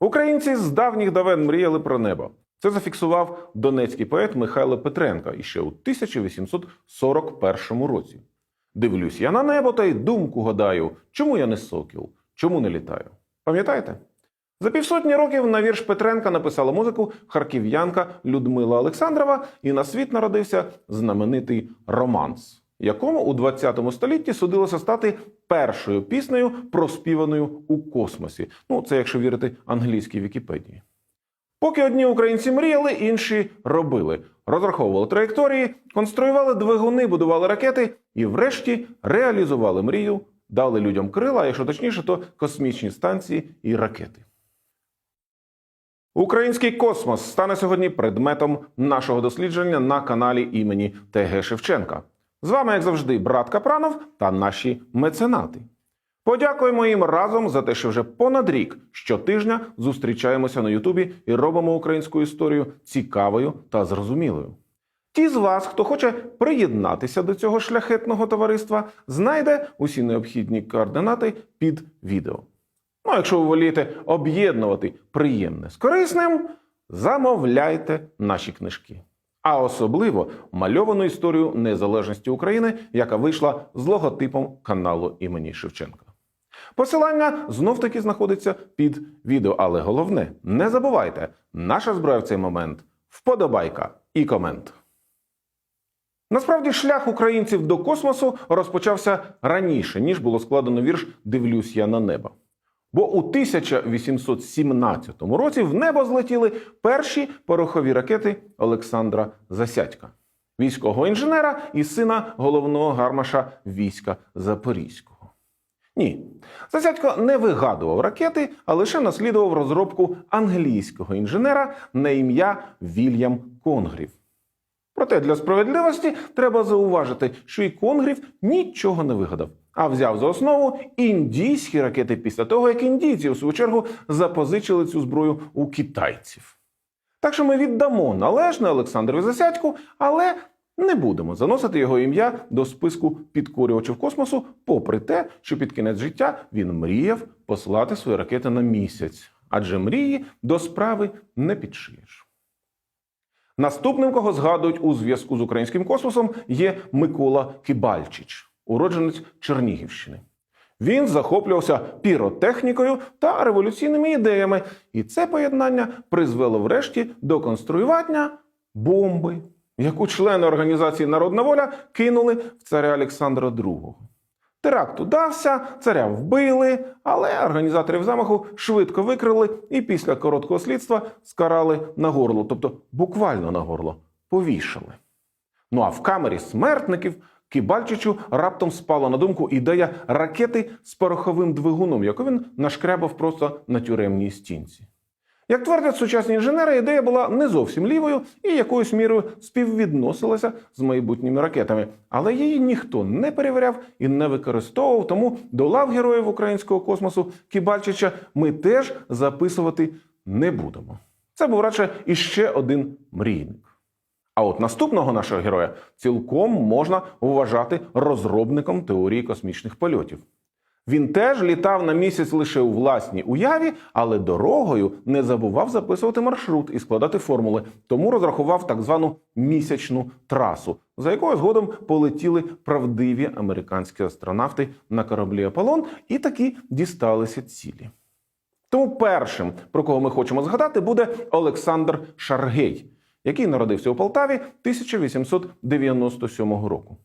Українці з давніх давен мріяли про небо. Це зафіксував донецький поет Михайло Петренко іще у 1841 році. Дивлюсь я на небо та й думку гадаю, чому я не сокіл, чому не літаю. Пам'ятаєте? За півсотні років на вірш Петренка написала музику харків'янка Людмила Олександрова, і на світ народився знаменитий романс, якому у 20 столітті судилося стати першою піснею, проспіваною у космосі. Ну, це якщо вірити англійській Вікіпедії. Поки одні українці мріяли, інші робили, розраховували траєкторії, конструювали двигуни, будували ракети і, врешті, реалізували мрію, дали людям крила, якщо точніше, то космічні станції і ракети. Український космос стане сьогодні предметом нашого дослідження на каналі імені ТГ Шевченка. З вами, як завжди, брат Капранов та наші меценати. Подякуємо їм разом за те, що вже понад рік щотижня зустрічаємося на Ютубі і робимо українську історію цікавою та зрозумілою. Ті з вас, хто хоче приєднатися до цього шляхетного товариства, знайде усі необхідні координати під відео. Ну, якщо ви волієте об'єднувати приємне з корисним, замовляйте наші книжки. А особливо мальовану історію незалежності України, яка вийшла з логотипом каналу імені Шевченка. Посилання знов таки знаходиться під відео, але головне, не забувайте, наша зброя в цей момент вподобайка і комент. Насправді шлях українців до космосу розпочався раніше, ніж було складено вірш Дивлюсь я на небо. Бо у 1817 році в небо злетіли перші порохові ракети Олександра Засядька, військового інженера і сина головного гармаша війська Запорізького. Ні, Засядько не вигадував ракети, а лише наслідував розробку англійського інженера на ім'я Вільям Конгрів. Проте для справедливості треба зауважити, що і Конгрів нічого не вигадав, а взяв за основу індійські ракети після того, як індійці, у свою чергу, запозичили цю зброю у китайців. Так що ми віддамо належне Олександрові Засядьку, але не будемо заносити його ім'я до списку підкорювачів космосу, попри те, що під кінець життя він мріяв послати свої ракети на місяць, адже мрії до справи не підшиєш. Наступним, кого згадують у зв'язку з українським космосом, є Микола Кибальчич, уродженець Чернігівщини. Він захоплювався піротехнікою та революційними ідеями, і це поєднання призвело врешті до конструювання бомби, яку члени організації Народна воля кинули в царя Олександра II. Теракт удався, царя вбили, але організаторів замаху швидко викрили і після короткого слідства скарали на горло, тобто буквально на горло, повішали. Ну а в камері смертників Кібальчичу раптом спала на думку ідея ракети з пороховим двигуном, яку він нашкрябав просто на тюремній стінці. Як твердять сучасні інженери, ідея була не зовсім лівою і якоюсь мірою співвідносилася з майбутніми ракетами, але її ніхто не перевіряв і не використовував. Тому до лав героїв українського космосу Кібальчича ми теж записувати не будемо. Це був радше іще один мрійник. А от наступного нашого героя цілком можна вважати розробником теорії космічних польотів. Він теж літав на місяць лише у власній уяві, але дорогою не забував записувати маршрут і складати формули, тому розрахував так звану місячну трасу, за якою згодом полетіли правдиві американські астронавти на кораблі Аполлон і таки дісталися цілі. Тому першим, про кого ми хочемо згадати, буде Олександр Шаргей, який народився у Полтаві 1897 року.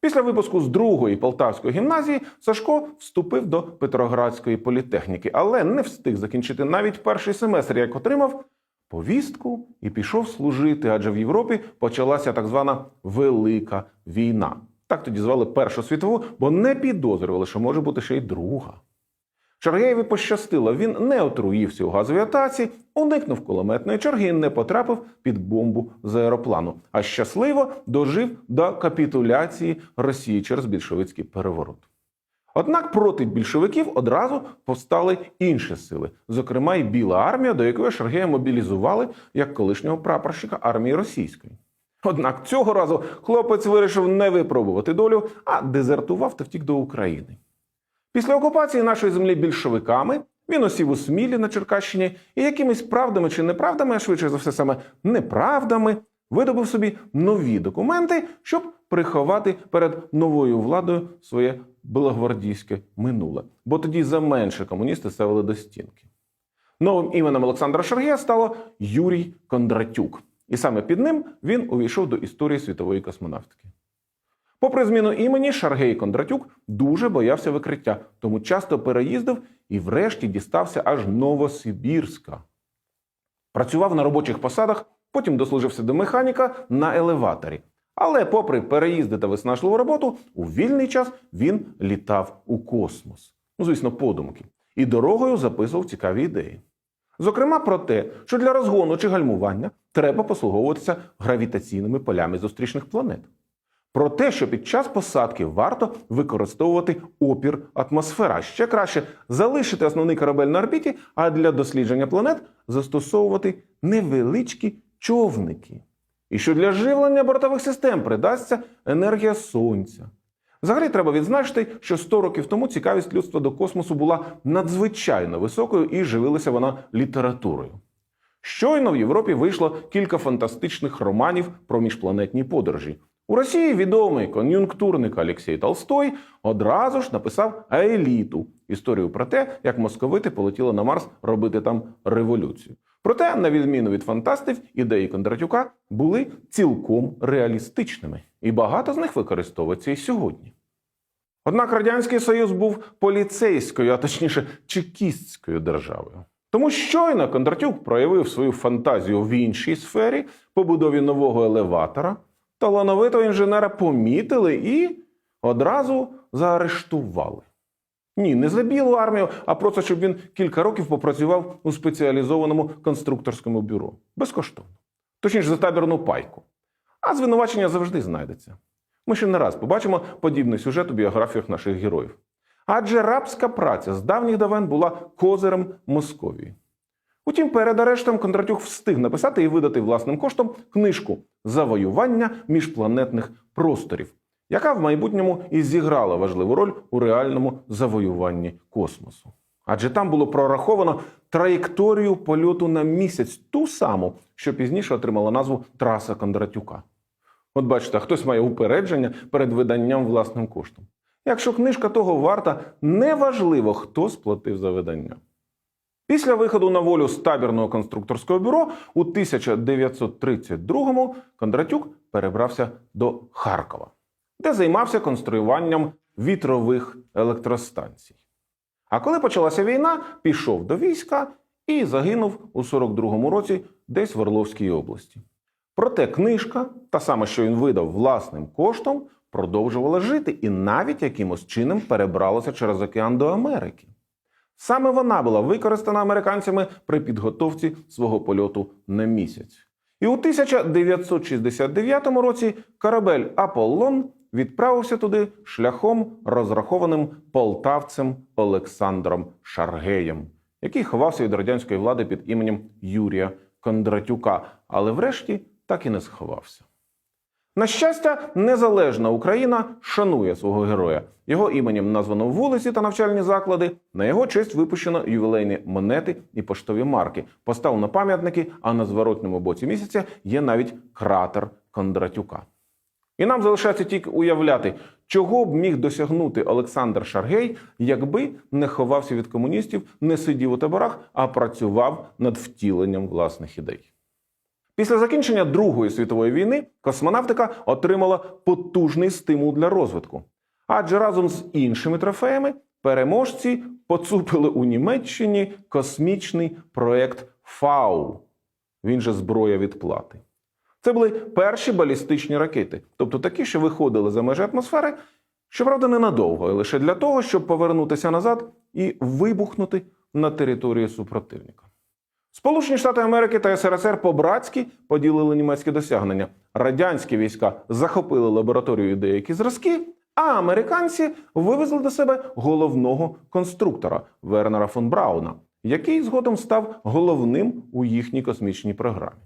Після випуску з другої Полтавської гімназії Сашко вступив до Петроградської політехніки, але не встиг закінчити навіть перший семестр, як отримав повістку і пішов служити, адже в Європі почалася так звана Велика війна. Так тоді звали Першу світову, бо не підозрювали, що може бути ще й друга. Шаргеєві пощастило, він не отруївся у газовій атаці, уникнув кулеметної черги і не потрапив під бомбу з аероплану, а щасливо дожив до капітуляції Росії через більшовицький переворот. Однак проти більшовиків одразу повстали інші сили, зокрема й Біла армія, до якої Шаргея мобілізували як колишнього прапорщика армії російської. Однак цього разу хлопець вирішив не випробувати долю, а дезертував та втік до України. Після окупації нашої землі більшовиками Він осів у Смілі на Черкащині і якимись правдами чи неправдами, а швидше за все саме неправдами, видобув собі нові документи, щоб приховати перед новою владою своє белогвардійське минуле. Бо тоді за менше комуністи ставили до стінки. Новим іменем Олександра Шаргея стало Юрій Кондратюк. І саме під ним він увійшов до історії світової космонавтики. Попри зміну імені, Шаргей Кондратюк дуже боявся викриття, тому часто переїздив і врешті дістався аж Новосибірська. Працював на робочих посадах, потім дослужився до механіка на елеваторі. Але, попри переїзди та виснажливу роботу, у вільний час він літав у космос. Ну, звісно, подумки. І дорогою записував цікаві ідеї. Зокрема, про те, що для розгону чи гальмування треба послуговуватися гравітаційними полями зустрічних планет. Про те, що під час посадки варто використовувати опір атмосфера. Ще краще залишити основний корабель на орбіті, а для дослідження планет застосовувати невеличкі човники. І що для живлення бортових систем придасться енергія сонця. Взагалі треба відзначити, що 100 років тому цікавість людства до космосу була надзвичайно високою і живилася вона літературою. Щойно в Європі вийшло кілька фантастичних романів про міжпланетні подорожі. У Росії відомий кон'юнктурник Олексій Толстой одразу ж написав Аеліту історію про те, як московити полетіли на Марс робити там революцію. Проте, на відміну від фантастів, ідеї Кондратюка були цілком реалістичними, і багато з них використовується і сьогодні. Однак Радянський Союз був поліцейською, а точніше чекістською державою. Тому щойно Кондратюк проявив свою фантазію в іншій сфері побудові нового елеватора, талановитого інженера помітили і одразу заарештували. Ні, не за білу армію, а просто щоб він кілька років попрацював у спеціалізованому конструкторському бюро. Безкоштовно. Точніше, за табірну пайку. А звинувачення завжди знайдеться. Ми ще не раз побачимо подібний сюжет у біографіях наших героїв. Адже рабська праця з давніх давен була козирем Московії. Утім, перед арештом Кондратюк встиг написати і видати власним коштом книжку Завоювання міжпланетних просторів, яка в майбутньому і зіграла важливу роль у реальному завоюванні космосу. Адже там було прораховано траєкторію польоту на місяць, ту саму, що пізніше отримала назву Траса Кондратюка. От бачите, хтось має упередження перед виданням власним коштом. Якщо книжка того варта, неважливо, хто сплатив за видання. Після виходу на волю з табірного конструкторського бюро у 1932-му Кондратюк перебрався до Харкова, де займався конструюванням вітрових електростанцій. А коли почалася війна, пішов до війська і загинув у 42-му році десь в Орловській області. Проте книжка, та сама, що він видав власним коштом, продовжувала жити і навіть якимось чином перебралася через океан до Америки. Саме вона була використана американцями при підготовці свого польоту на місяць. І у 1969 році корабель Аполлон відправився туди шляхом, розрахованим полтавцем Олександром Шаргеєм, який ховався від радянської влади під іменем Юрія Кондратюка, але врешті так і не сховався. На щастя, незалежна Україна шанує свого героя. Його іменем названо вулиці та навчальні заклади. На його честь випущено ювілейні монети і поштові марки, поставлено пам'ятники, а на зворотному боці місяця є навіть кратер Кондратюка. І нам залишається тільки уявляти, чого б міг досягнути Олександр Шаргей, якби не ховався від комуністів, не сидів у таборах, а працював над втіленням власних ідей. Після закінчення Другої світової війни космонавтика отримала потужний стимул для розвитку. Адже разом з іншими трофеями переможці поцупили у Німеччині космічний проект ФАУ. Він же зброя відплати. Це були перші балістичні ракети, тобто такі, що виходили за межі атмосфери, щоправда, ненадовго, а лише для того, щоб повернутися назад і вибухнути на території супротивника. Сполучені Штати Америки та СРСР по-братськи поділили німецькі досягнення. Радянські війська захопили лабораторію деякі зразки, а американці вивезли до себе головного конструктора Вернера фон Брауна, який згодом став головним у їхній космічній програмі.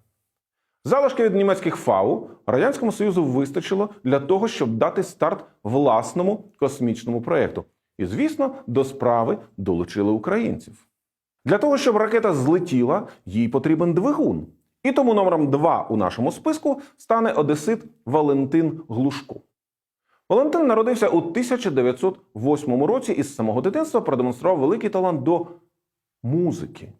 Залишки від німецьких ФАУ Радянському Союзу вистачило для того, щоб дати старт власному космічному проєкту. І, звісно, до справи долучили українців. Для того, щоб ракета злетіла, їй потрібен двигун. І тому номером 2 у нашому списку стане одесит Валентин Глушко. Валентин народився у 1908 році і з самого дитинства продемонстрував великий талант до музики.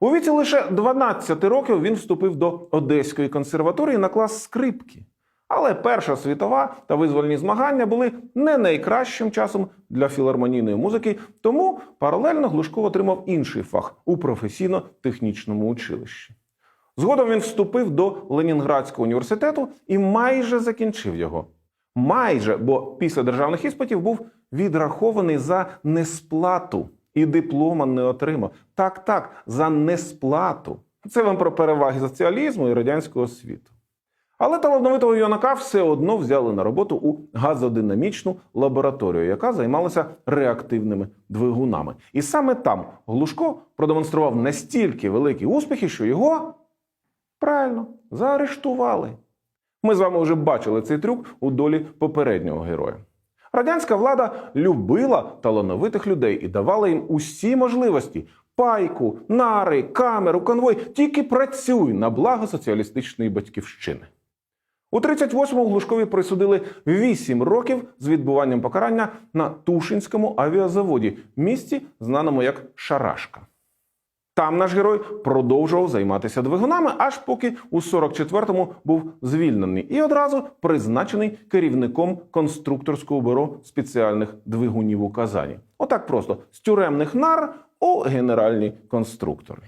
У віці лише 12 років він вступив до Одеської консерваторії на клас скрипки. Але Перша світова та визвольні змагання були не найкращим часом для філармонійної музики, тому паралельно Глушко отримав інший фах у професійно-технічному училищі. Згодом він вступив до Ленінградського університету і майже закінчив його. Майже, бо після державних іспитів був відрахований за несплату і диплома не отримав. Так, так, за несплату. Це вам про переваги соціалізму і радянського світу. Але талановитого юнака все одно взяли на роботу у газодинамічну лабораторію, яка займалася реактивними двигунами. І саме там Глушко продемонстрував настільки великі успіхи, що його правильно заарештували. Ми з вами вже бачили цей трюк у долі попереднього героя. Радянська влада любила талановитих людей і давала їм усі можливості: пайку, нари, камеру, конвой. Тільки працюй на благо соціалістичної батьківщини. У 38-му Глушкові присудили 8 років з відбуванням покарання на Тушинському авіазаводі, місті, знаному як Шарашка. Там наш герой продовжував займатися двигунами, аж поки у 44-му був звільнений і одразу призначений керівником конструкторського бюро спеціальних двигунів у Казані. Отак просто з тюремних нар у генеральні конструктори.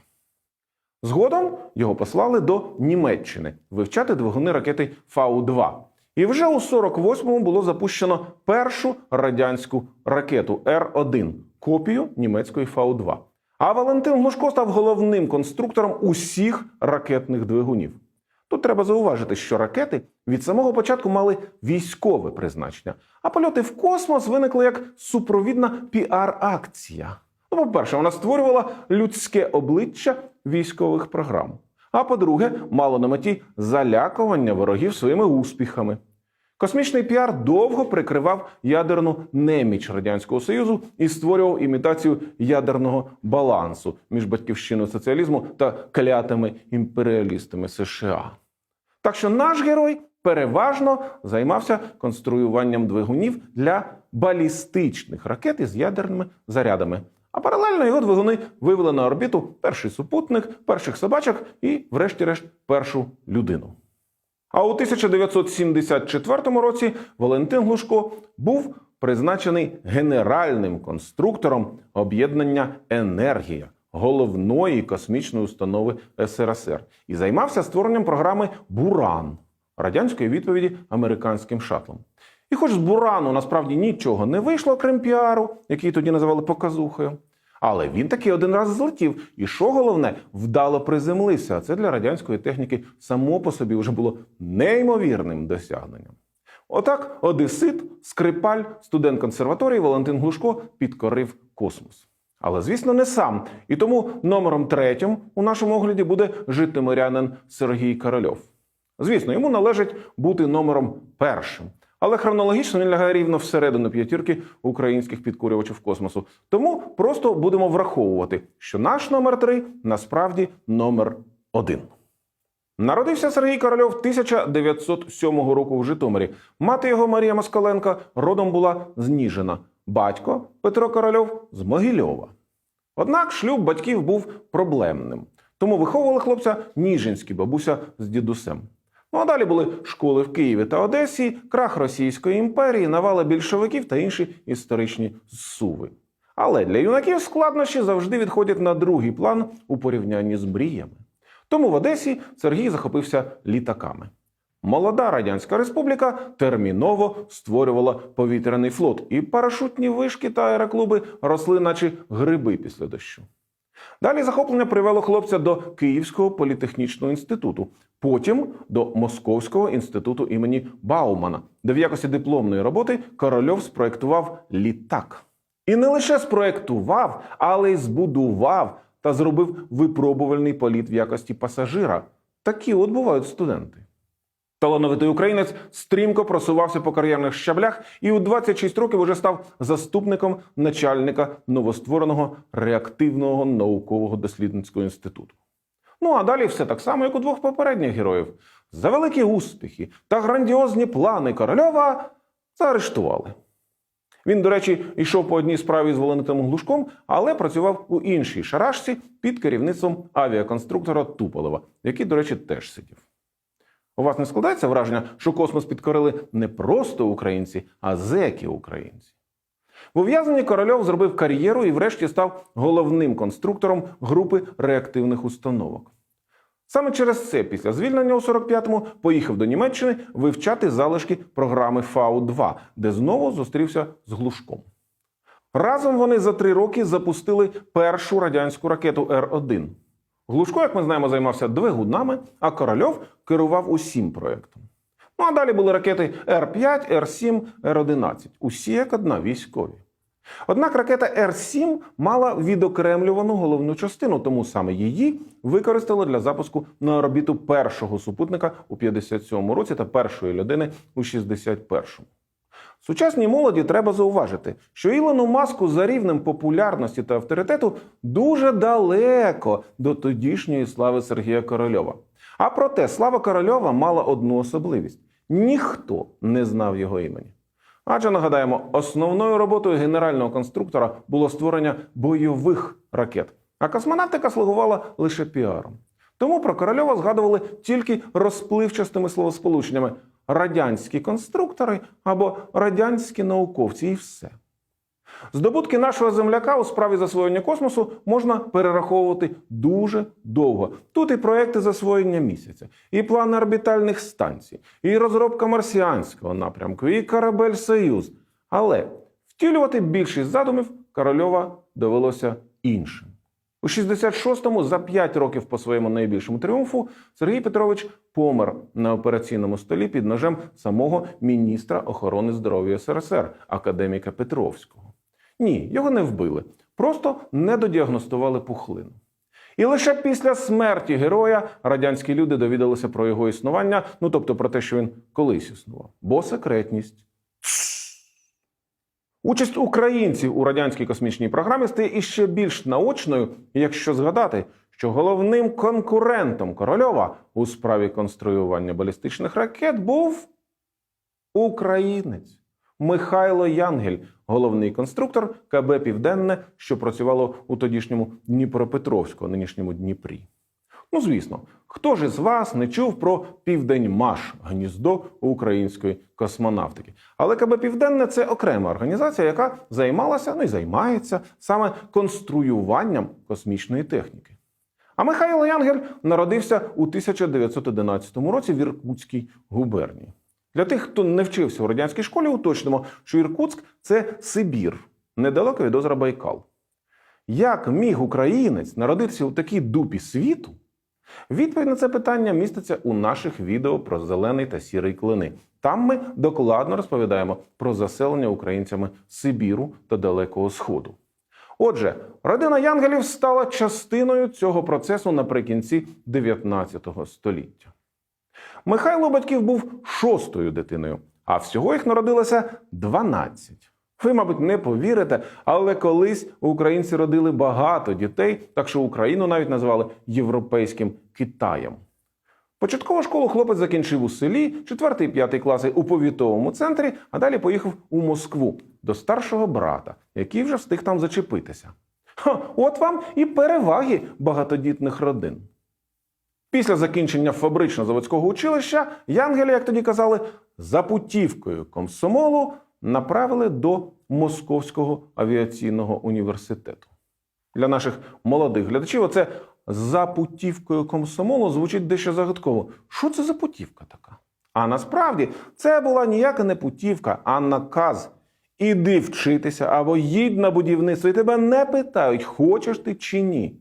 Згодом його послали до Німеччини вивчати двигуни ракети Фау-2. І вже у 48-му було запущено першу радянську ракету Р-1, копію німецької Фау-2. А Валентин Глушко став головним конструктором усіх ракетних двигунів. Тут треба зауважити, що ракети від самого початку мали військове призначення, а польоти в космос виникли як супровідна піар-акція. Ну, по-перше, вона створювала людське обличчя військових програм. А по-друге, мало на меті залякування ворогів своїми успіхами. Космічний піар довго прикривав ядерну неміч Радянського Союзу і створював імітацію ядерного балансу між батьківщиною соціалізму та клятими імперіалістами США. Так що наш герой переважно займався конструюванням двигунів для балістичних ракет із ядерними зарядами. А паралельно його двигуни вивели на орбіту перший супутник, перших собачок і, врешті-решт, першу людину. А у 1974 році Валентин Глушко був призначений генеральним конструктором об'єднання Енергія головної космічної установи СРСР і займався створенням програми Буран радянської відповіді американським шатлом. І хоч з Бурану насправді нічого не вийшло, крім піару, який тоді називали показухою. Але він таки один раз злетів, і що головне, вдало приземлився. А це для радянської техніки само по собі вже було неймовірним досягненням. Отак, Одесит, Скрипаль, студент консерваторії Валентин Глушко підкорив космос. Але, звісно, не сам. І тому номером третім у нашому огляді буде житомирянин Сергій Корольов. Звісно, йому належить бути номером першим. Але хронологічно він лягає рівно всередину п'ятірки українських підкурювачів космосу. Тому просто будемо враховувати, що наш номер три насправді номер один. Народився Сергій Корольов 1907 року в Житомирі. Мати його Марія Москаленка родом була з Ніжина. Батько Петро Корольов з Могильова. Однак шлюб батьків був проблемним, тому виховували хлопця ніжинські бабуся з дідусем. Ну а далі були школи в Києві та Одесі, крах Російської імперії, навали більшовиків та інші історичні зсуви. Але для юнаків складнощі завжди відходять на другий план у порівнянні з мріями. Тому в Одесі Сергій захопився літаками. Молода Радянська Республіка терміново створювала повітряний флот, і парашутні вишки та аероклуби росли, наче гриби після дощу. Далі захоплення привело хлопця до Київського політехнічного інституту, потім до Московського інституту імені Баумана, де в якості дипломної роботи Корольов спроектував літак. І не лише спроектував, але й збудував та зробив випробувальний політ в якості пасажира. Такі от бувають студенти. Талановитий українець стрімко просувався по кар'єрних щаблях і у 26 років уже став заступником начальника новоствореного реактивного наукового дослідницького інституту. Ну а далі все так само, як у двох попередніх героїв. За великі успіхи та грандіозні плани Корольова заарештували. Він, до речі, йшов по одній справі з Валентином Глушком, але працював у іншій шарашці під керівництвом авіаконструктора Туполева, який, до речі, теж сидів. У вас не складається враження, що космос підкорили не просто українці, а зеки українці. В ув'язненні Корольов зробив кар'єру і врешті став головним конструктором групи реактивних установок. Саме через це після звільнення у 45-му поїхав до Німеччини вивчати залишки програми Фау-2, де знову зустрівся з Глушком. Разом вони за три роки запустили першу радянську ракету Р-1. Глушко, як ми знаємо, займався двигунами, а Корольов керував усім проєктом. Ну а далі були ракети Р-5, Р-7, Р-11. Усі як одна військові. Однак ракета Р-7 мала відокремлювану головну частину, тому саме її використали для запуску на орбіту першого супутника у 57-му році та першої людини у 61-му. Сучасній молоді треба зауважити, що Ілону Маску за рівнем популярності та авторитету дуже далеко до тодішньої слави Сергія Корольова. А проте слава Корольова мала одну особливість: ніхто не знав його імені. Адже нагадаємо, основною роботою генерального конструктора було створення бойових ракет, а космонавтика слугувала лише піаром. Тому про Корольова згадували тільки розпливчастими словосполученнями радянські конструктори або радянські науковці, і все. Здобутки нашого земляка у справі засвоєння космосу можна перераховувати дуже довго. Тут і проекти засвоєння місяця, і плани орбітальних станцій, і розробка марсіанського напрямку, і корабель Союз. Але втілювати більшість задумів Корольова довелося іншим. У 66-му, за 5 років по своєму найбільшому тріумфу, Сергій Петрович помер на операційному столі під ножем самого міністра охорони здоров'я СРСР, академіка Петровського. Ні, його не вбили, просто не додіагностували пухлину. І лише після смерті героя радянські люди довідалися про його існування, ну тобто про те, що він колись існував. Бо секретність. Участь українців у радянській космічній програмі стає іще більш наочною, якщо згадати, що головним конкурентом Корольова у справі конструювання балістичних ракет був українець Михайло Янгель, головний конструктор КБ Південне, що працювало у тодішньому Дніпропетровську, нинішньому Дніпрі. Ну, звісно, хто ж із вас не чув про Південьмаш, гніздо української космонавтики. Але КБ Південне це окрема організація, яка займалася, ну і займається саме конструюванням космічної техніки. А Михайло Янгель народився у 1911 році в Іркутській губернії. Для тих, хто не вчився у радянській школі, уточнимо, що Іркутськ це Сибір, недалеко від озера Байкал. Як міг українець народитися у такій дупі світу? Відповідь на це питання міститься у наших відео про зелений та сірий клини. Там ми докладно розповідаємо про заселення українцями Сибіру та Далекого Сходу. Отже, родина Янгелів стала частиною цього процесу наприкінці 19 століття. Михайло батьків був шостою дитиною, а всього їх народилося 12. Ви, мабуть, не повірите, але колись українці родили багато дітей, так що Україну навіть назвали європейським Китаєм. Початкову школу хлопець закінчив у селі, 4-5 класи у повітовому центрі, а далі поїхав у Москву до старшого брата, який вже встиг там зачепитися. Ха, от вам і переваги багатодітних родин. Після закінчення фабрично-заводського училища Янгеля, як тоді казали, за путівкою комсомолу направили до Московського авіаційного університету. Для наших молодих глядачів оце за путівкою комсомолу звучить дещо загадково. Що це за путівка така? А насправді це була ніяка не путівка, а наказ. Іди вчитися або їдь на будівництво, і тебе не питають, хочеш ти чи ні.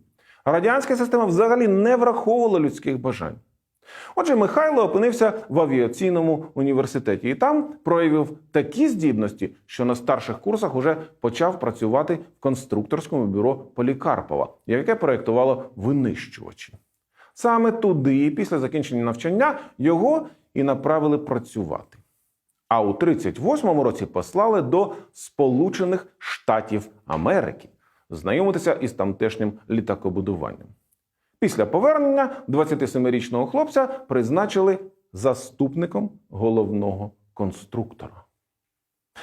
Радянська система взагалі не враховувала людських бажань. Отже, Михайло опинився в авіаційному університеті і там проявив такі здібності, що на старших курсах уже почав працювати в конструкторському бюро Полікарпова, яке проєктувало винищувачі. Саме туди, після закінчення навчання, його і направили працювати. А у 38-му році послали до Сполучених Штатів Америки знайомитися із тамтешнім літакобудуванням. Після повернення 27-річного хлопця призначили заступником головного конструктора.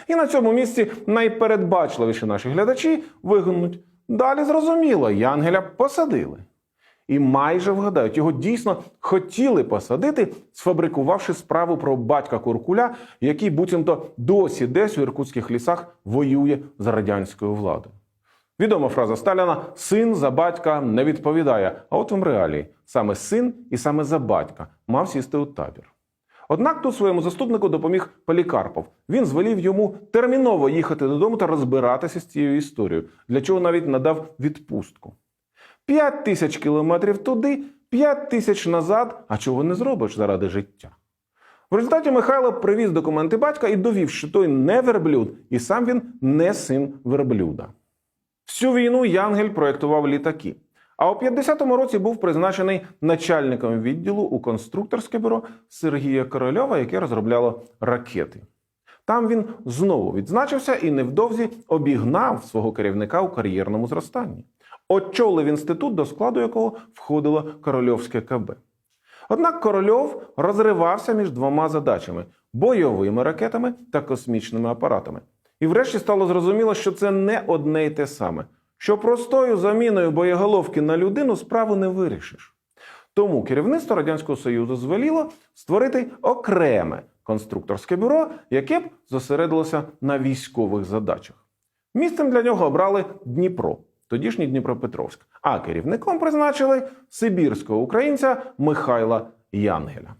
І на цьому місці найпередбачливіші наші глядачі вигнуть. Далі зрозуміло, Янгеля посадили. І майже вгадають, його дійсно хотіли посадити, сфабрикувавши справу про батька Куркуля, який буцімто досі десь у іркутських лісах воює з радянською владою. Відома фраза Сталіна: син за батька не відповідає. А от вам реалії саме син і саме за батька мав сісти у табір. Однак тут своєму заступнику допоміг Полікарпов. Він звелів йому терміново їхати додому та розбиратися з цією історією, для чого навіть надав відпустку. П'ять тисяч кілометрів туди, п'ять тисяч назад. А чого не зробиш заради життя? В результаті Михайло привіз документи батька і довів, що той не верблюд, і сам він не син верблюда. Всю війну Янгель проєктував літаки. А у 50-му році був призначений начальником відділу у конструкторське бюро Сергія Корольова, яке розробляло ракети. Там він знову відзначився і невдовзі обігнав свого керівника у кар'єрному зростанні. Очолив інститут, до складу якого входило Корольовське КБ. Однак Корольов розривався між двома задачами бойовими ракетами та космічними апаратами. І врешті стало зрозуміло, що це не одне й те саме, що простою заміною боєголовки на людину справу не вирішиш. Тому керівництво Радянського Союзу звеліло створити окреме конструкторське бюро, яке б зосередилося на військових задачах. Місцем для нього обрали Дніпро, тодішній Дніпропетровськ, а керівником призначили сибірського українця Михайла Янгеля.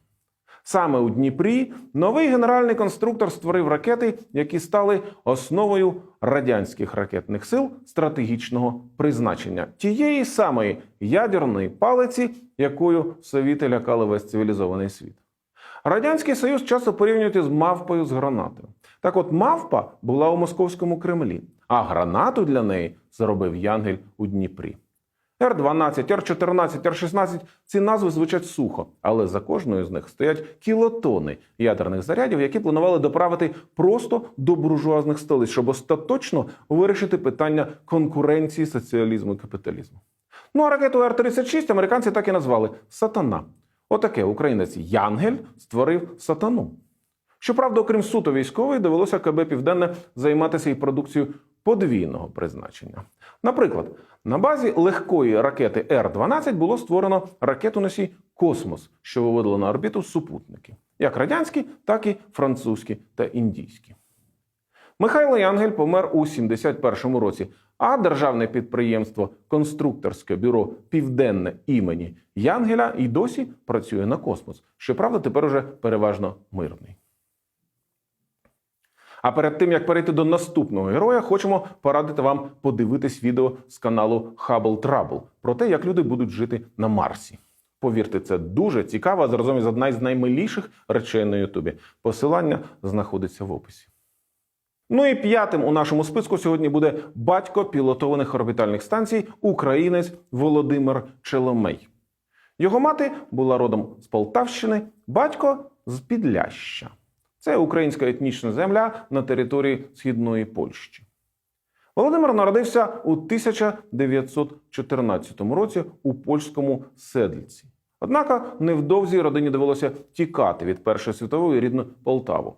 Саме у Дніпрі новий генеральний конструктор створив ракети, які стали основою радянських ракетних сил стратегічного призначення тієї самої ядерної палиці, якою совіти лякали весь цивілізований світ. Радянський Союз часто порівнюють із мавпою з гранатою. Так от мавпа була у московському Кремлі, а гранату для неї зробив Янгель у Дніпрі. Р-12, Р-14, Р-16 – ці назви звучать сухо, але за кожною з них стоять кілотони ядерних зарядів, які планували доправити просто до буржуазних столиць, щоб остаточно вирішити питання конкуренції соціалізму і капіталізму. Ну а ракету Р-36 американці так і назвали Сатана. Отаке українець Янгель створив сатану. Щоправда, окрім суто військової, довелося КБ Південне займатися і продукцією подвійного призначення. Наприклад, на базі легкої ракети Р-12 було створено ракету-носій Космос, що виводило на орбіту супутники, як радянські, так і французькі та індійські. Михайло Янгель помер у 71-му році, а державне підприємство Конструкторське бюро Південне імені Янгеля і досі працює на космос. Щоправда, тепер уже переважно мирний. А перед тим як перейти до наступного героя, хочемо порадити вам подивитись відео з каналу Hubble Trouble про те, як люди будуть жити на Марсі. Повірте, це дуже цікаво, а заразом із одна із наймиліших речей на Ютубі. Посилання знаходиться в описі. Ну і п'ятим у нашому списку сьогодні буде батько пілотованих орбітальних станцій, українець Володимир Челомей. Його мати була родом з Полтавщини, батько з Підляща. Це українська етнічна земля на території східної Польщі. Володимир народився у 1914 році у польському Седльці. Однак невдовзі родині довелося тікати від Першої світової рідну Полтаву.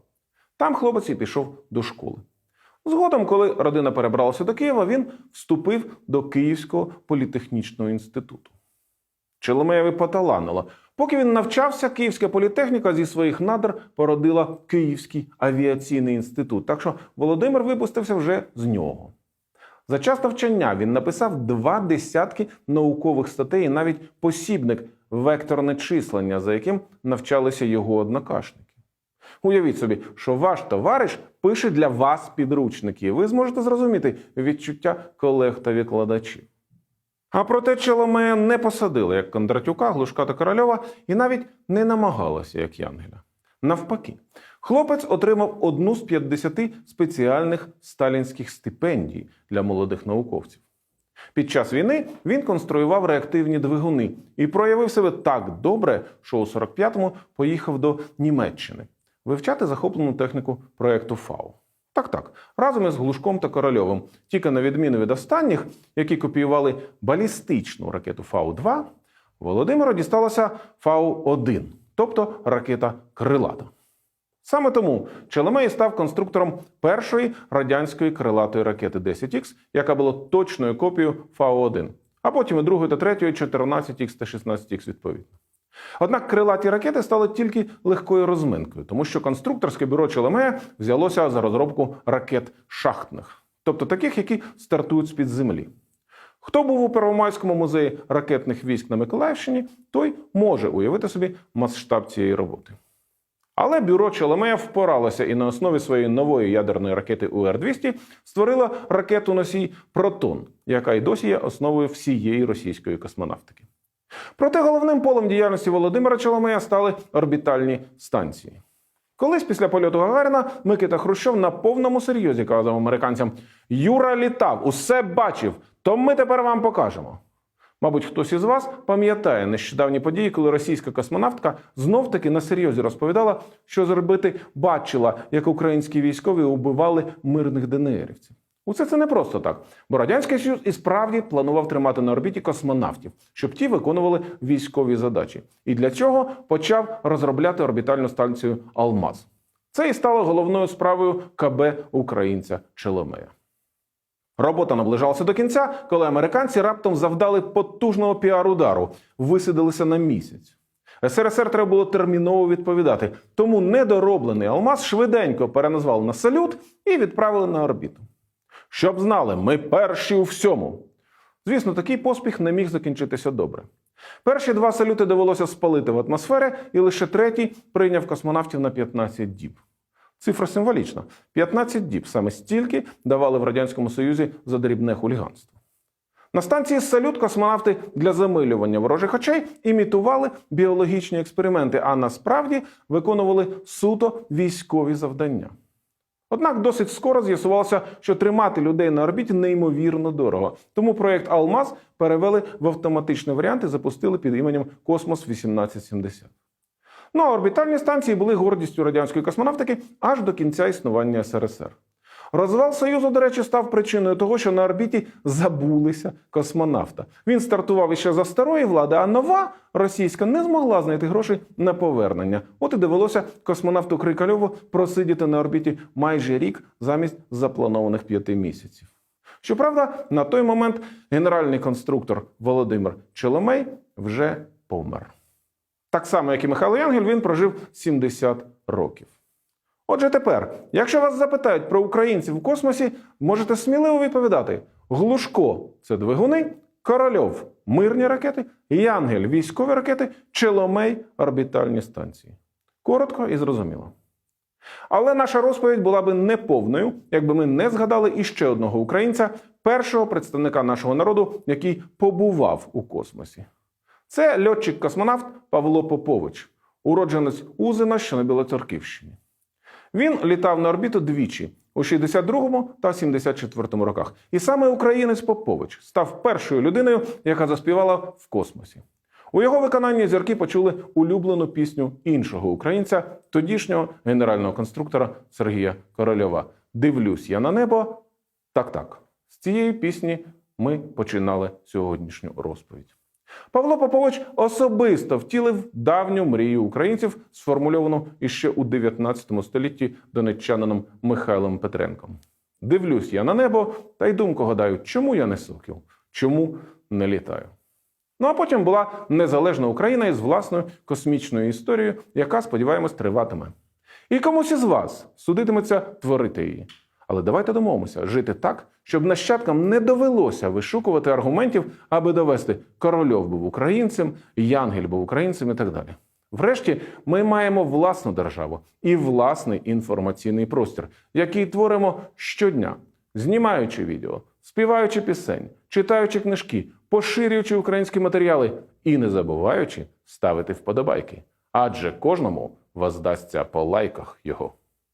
Там хлопець і пішов до школи. Згодом, коли родина перебралася до Києва, він вступив до Київського політехнічного інституту. Челомеєві поталанило. Поки він навчався, Київська політехніка зі своїх надр породила Київський авіаційний інститут. Так що Володимир випустився вже з нього. За час навчання він написав два десятки наукових статей і навіть посібник векторне числення, за яким навчалися його однокашники. Уявіть собі, що ваш товариш пише для вас підручники, і ви зможете зрозуміти відчуття колег та викладачів. А проте Челомея не посадили як Кондратюка, Глушка та Корольова і навіть не намагалася, як Янгеля. Навпаки, хлопець отримав одну з 50 спеціальних сталінських стипендій для молодих науковців. Під час війни він конструював реактивні двигуни і проявив себе так добре, що у 45-му поїхав до Німеччини вивчати захоплену техніку проекту ФАУ. Так, так, разом із Глушком та Корольовим. Тільки на відміну від останніх, які копіювали балістичну ракету Фау-2, Володимиру дісталася Фау-1, тобто ракета крилата. Саме тому Челемей став конструктором першої радянської крилатої ракети 10Х, яка була точною копією Фау-1, а потім і другої та третьої 14Х та 16Х відповідно. Однак крилаті ракети стали тільки легкою розминкою, тому що конструкторське бюро Челемея взялося за розробку ракет шахтних, тобто таких, які стартують з-під землі. Хто був у Первомайському музеї ракетних військ на Миколаївщині, той може уявити собі масштаб цієї роботи. Але бюро Челемея впоралося і на основі своєї нової ядерної ракети УР-200 створило ракету носій Протон, яка й досі є основою всієї російської космонавтики. Проте головним полем діяльності Володимира Челомея стали орбітальні станції. Колись після польоту Гагаріна Микита Хрущов на повному серйозі казав американцям: Юра літав, усе бачив, то ми тепер вам покажемо. Мабуть, хтось із вас пам'ятає нещодавні події, коли російська космонавтка знов таки на серйозі розповідала, що зробити бачила, як українські військові убивали мирних ДНРівців. Усе це не просто так, бо радянський Союз і справді планував тримати на орбіті космонавтів, щоб ті виконували військові задачі, і для цього почав розробляти орбітальну станцію Алмаз. Це і стало головною справою КБ українця Челомея. Робота наближалася до кінця, коли американці раптом завдали потужного піар-удару, висадилися на місяць. СРСР треба було терміново відповідати, тому недороблений алмаз швиденько переназвали на салют і відправили на орбіту. Щоб знали, ми перші у всьому. Звісно, такий поспіх не міг закінчитися добре. Перші два салюти довелося спалити в атмосфері, і лише третій прийняв космонавтів на 15 діб. Цифра символічна: 15 діб саме стільки давали в Радянському Союзі за дрібне хуліганство. На станції салют космонавти для замилювання ворожих очей імітували біологічні експерименти, а насправді виконували суто військові завдання. Однак досить скоро з'ясувалося, що тримати людей на орбіті неймовірно дорого. Тому проєкт Алмаз перевели в автоматичний варіант і запустили під іменем Космос 1870. Ну а орбітальні станції були гордістю радянської космонавтики аж до кінця існування СРСР. Розвал Союзу, до речі, став причиною того, що на орбіті забулися космонавта. Він стартував іще за старої влади, а нова російська не змогла знайти грошей на повернення. От і довелося космонавту Крикальову просидіти на орбіті майже рік замість запланованих п'яти місяців. Щоправда, на той момент генеральний конструктор Володимир Челомей вже помер. Так само, як і Михайло Янгель, він прожив 70 років. Отже, тепер, якщо вас запитають про українців у космосі, можете сміливо відповідати: Глушко це двигуни, Корольов мирні ракети, Янгель військові ракети, Челомей орбітальні станції. Коротко і зрозуміло. Але наша розповідь була би неповною, якби ми не згадали іще одного українця, першого представника нашого народу, який побував у космосі. Це льотчик-космонавт Павло Попович, уродженець Узина, що на Білоцерківщині. Він літав на орбіту двічі у 62-му та 74-му роках. І саме українець Попович став першою людиною, яка заспівала в космосі. У його виконанні зірки почули улюблену пісню іншого українця, тодішнього генерального конструктора Сергія Корольова. Дивлюсь я на небо. Так, так. З цієї пісні ми починали сьогоднішню розповідь. Павло Попович особисто втілив давню мрію українців, сформульовану іще у 19 столітті донеччанином Михайлом Петренком. Дивлюсь я на небо та й думку гадаю, чому я не сокіл, чому не літаю. Ну а потім була незалежна Україна із власною космічною історією, яка, сподіваємось, триватиме. І комусь із вас судитиметься творити її. Але давайте домовимося жити так, щоб нащадкам не довелося вишукувати аргументів, аби довести корольов був українцем, Янгель був українцем і так далі. Врешті, ми маємо власну державу і власний інформаційний простір, який творимо щодня, знімаючи відео, співаючи пісень, читаючи книжки, поширюючи українські матеріали і не забуваючи ставити вподобайки. Адже кожному воздасться по лайках його.